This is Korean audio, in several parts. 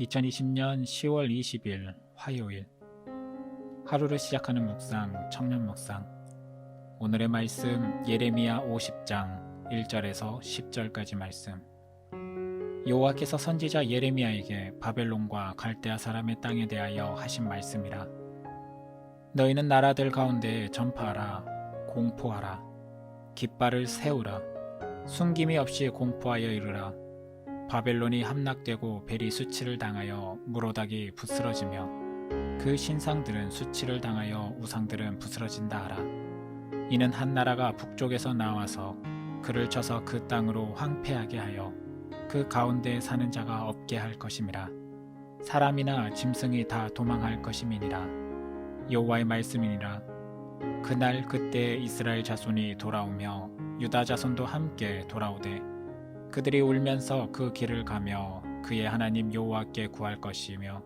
2020년 10월 20일 화요일. 하루를 시작하는 묵상 청년 묵상. 오늘의 말씀 예레미야 50장 1절에서 10절까지 말씀. 여호와께서 선지자 예레미야에게 바벨론과 갈대아 사람의 땅에 대하여 하신 말씀이라. 너희는 나라들 가운데 전파하라 공포하라 깃발을 세우라 숨김이 없이 공포하여 이르라 바벨론이 함락되고 벨이 수치를 당하여 무로닥이 부스러지며 그 신상들은 수치를 당하여 우상들은 부스러진다 하라. 이는 한 나라가 북쪽에서 나와서 그를 쳐서 그 땅으로 황폐하게 하여 그 가운데 사는 자가 없게 할 것임이라. 사람이나 짐승이 다 도망할 것임이니라. 여호와의 말씀이니라. 그날 그때 이스라엘 자손이 돌아오며 유다 자손도 함께 돌아오되 그들이 울면서 그 길을 가며 그의 하나님 여호와께 구할 것이며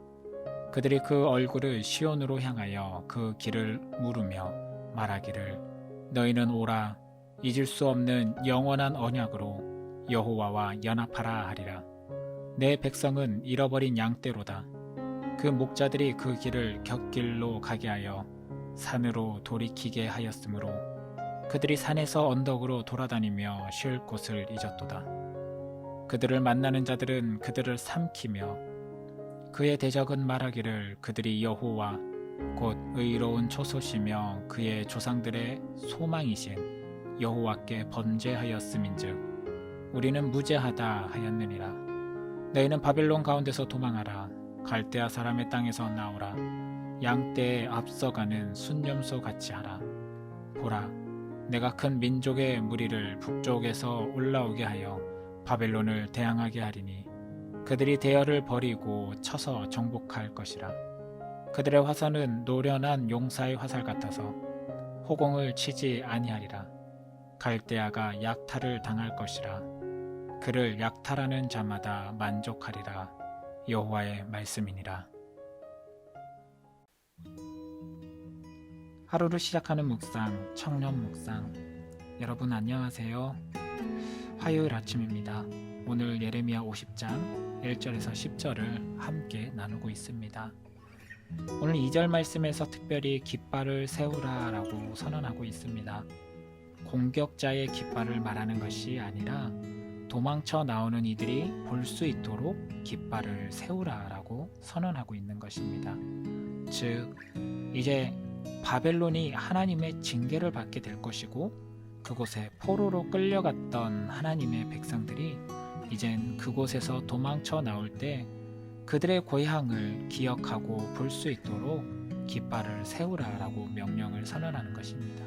그들이 그 얼굴을 시온으로 향하여 그 길을 물으며 말하기를 너희는 오라 잊을 수 없는 영원한 언약으로 여호와와 연합하라 하리라 내 백성은 잃어버린 양떼로다 그 목자들이 그 길을 곁길로 가게 하여 산으로 돌이키게 하였으므로 그들이 산에서 언덕으로 돌아다니며 쉴 곳을 잊었도다. 그들을 만나는 자들은 그들을 삼키며 그의 대적은 말하기를 그들이 여호와 곧 의로운 초소시며 그의 조상들의 소망이신 여호와께 번제하였음인즉 우리는 무죄하다 하였느니라. 너희는 바벨론 가운데서 도망하라. 갈대아 사람의 땅에서 나오라. 양떼에 앞서가는 순념소 같이 하라. 보라 내가 큰 민족의 무리를 북쪽에서 올라오게 하여 바벨론을 대항하게 하리니 그들이 대열을 버리고 쳐서 정복할 것이라. 그들의 화살은 노련한 용사의 화살 같아서 호공을 치지 아니하리라. 갈대아가 약탈을 당할 것이라. 그를 약탈하는 자마다 만족하리라. 여호와의 말씀이니라. 하루를 시작하는 묵상 청년 묵상. 여러분 안녕하세요 화요일 아침입니다. 오늘 예레미야 50장 1절에서 10절을 함께 나누고 있습니다. 오늘 2절 말씀에서 특별히 깃발을 세우라라고 선언하고 있습니다. 공격자의 깃발을 말하는 것이 아니라 도망쳐 나오는 이들이 볼 수 있도록 깃발을 세우라라고 선언하고 있는 것입니다. 즉, 이제 바벨론이 하나님의 징계를 받게 될 것이고 그곳에 포로로 끌려갔던 하나님의 백성들이 이젠 그곳에서 도망쳐 나올 때 그들의 고향을 기억하고 볼 수 있도록 깃발을 세우라라고 명령을 선언하는 것입니다.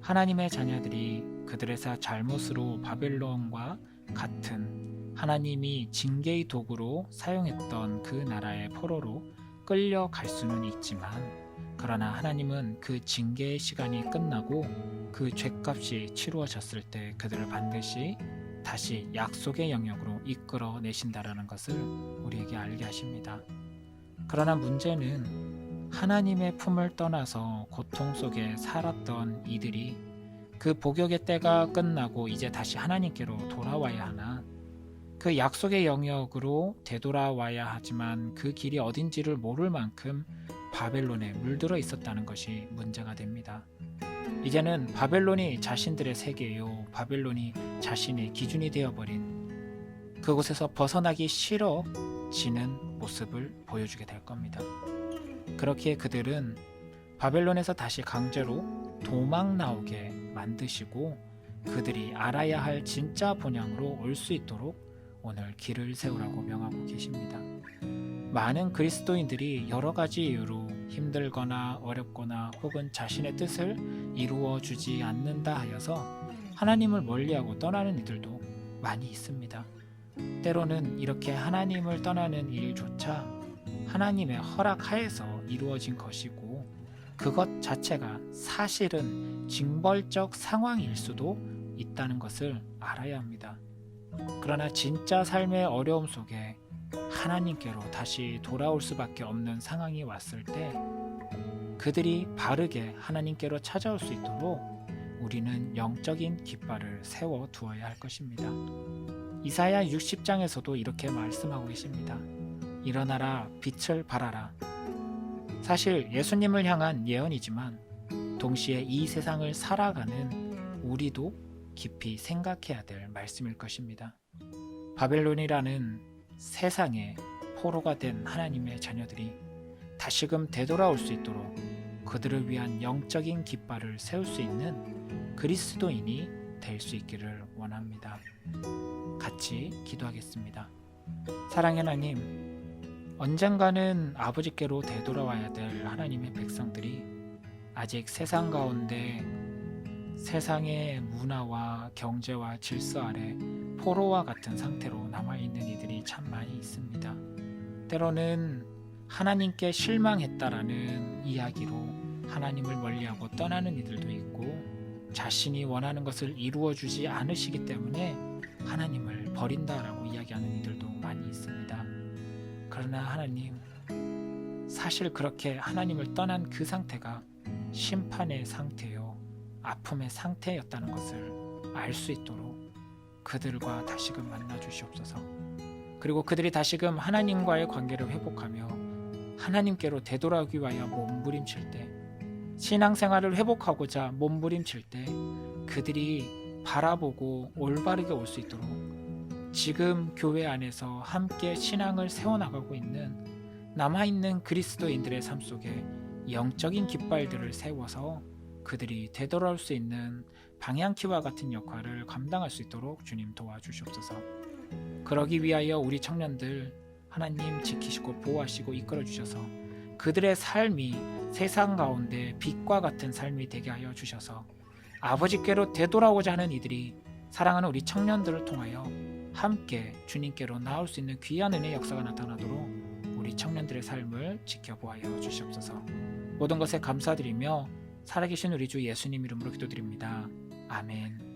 하나님의 자녀들이 그들의 잘못으로 바벨론과 같은 하나님이 징계의 도구로 사용했던 그 나라의 포로로 끌려갈 수는 있지만 그러나 하나님은 그 징계의 시간이 끝나고 그 죄값이 치루어졌을 때 그들을 반드시 다시 약속의 영역으로 이끌어 내신다라는 것을 우리에게 알게 하십니다. 그러나 문제는 하나님의 품을 떠나서 고통 속에 살았던 이들이 그 복역의 때가 끝나고 이제 다시 하나님께로 돌아와야 하나 그 약속의 영역으로 되돌아와야 하지만 그 길이 어딘지를 모를 만큼 바벨론에 물들어 있었다는 것이 문제가 됩니다. 이제는 바벨론이 자신들의 세계요, 바벨론이 자신의 기준이 되어버린 그곳에서 벗어나기 싫어지는 모습을 보여주게 될 겁니다. 그렇기에 그들은 바벨론에서 다시 강제로 도망 나오게 만드시고 그들이 알아야 할 진짜 본향으로 올 수 있도록 오늘 길을 세우라고 명하고 계십니다. 많은 그리스도인들이 여러 가지 이유로 힘들거나 어렵거나 혹은 자신의 뜻을 이루어 주지 않는다 하여서 하나님을 멀리하고 떠나는 이들도 많이 있습니다. 때로는 이렇게 하나님을 떠나는 일조차 하나님의 허락하에서 이루어진 것이고 그것 자체가 사실은 징벌적 상황일 수도 있다는 것을 알아야 합니다. 그러나 진짜 삶의 어려움 속에 하나님께로 다시 돌아올 수밖에 없는 상황이 왔을 때 그들이 바르게 하나님께로 찾아올 수 있도록 우리는 영적인 깃발을 세워 두어야 할 것입니다. 이사야 60장에서도 이렇게 말씀하고 계십니다. 일어나라 빛을 발하라. 사실 예수님을 향한 예언이지만 동시에 이 세상을 살아가는 우리도 깊이 생각해야 될 말씀일 것입니다. 바벨론이라는 세상의 포로가 된 하나님의 자녀들이 다시금 되돌아올 수 있도록 그들을 위한 영적인 깃발을 세울 수 있는 그리스도인이 될 수 있기를 원합니다. 같이 기도하겠습니다. 사랑의 하나님, 언젠가는 아버지께로 되돌아와야 될 하나님의 백성들이 아직 세상 가운데 세상의 문화와 경제와 질서 아래 포로와 같은 상태로 남아있는 이들이 참 많이 있습니다. 때로는 하나님께 실망했다라는 이야기로 하나님을 멀리하고 떠나는 이들도 있고 자신이 원하는 것을 이루어 주지 않으시기 때문에 하나님을 버린다라고 이야기하는 이들도 많이 있습니다. 그러나 하나님 사실 그렇게 하나님을 떠난 그 상태가 심판의 상태요 아픔의 상태였다는 것을 알 수 있도록 그들과 다시금 만나 주시옵소서. 그리고 그들이 다시금 하나님과의 관계를 회복하며 하나님께로 되돌아오기 위하여 몸부림칠 때 신앙생활을 회복하고자 몸부림칠 때 그들이 바라보고 올바르게 올 수 있도록 지금 교회 안에서 함께 신앙을 세워나가고 있는 남아있는 그리스도인들의 삶 속에 영적인 깃발들을 세워서 그들이 되돌아올 수 있는 방향키와 같은 역할을 감당할 수 있도록 주님 도와주시옵소서. 그러기 위하여 우리 청년들 하나님 지키시고 보호하시고 이끌어 주셔서 그들의 삶이 세상 가운데 빛과 같은 삶이 되게 하여 주셔서 아버지께로 되돌아오자 하는 이들이 사랑하는 우리 청년들을 통하여 함께 주님께로 나올 수 있는 귀한 은혜의 역사가 나타나도록 우리 청년들의 삶을 지켜보아여 주시옵소서. 모든 것에 감사드리며 살아계신 우리 주 예수님 이름으로 기도드립니다. 아멘.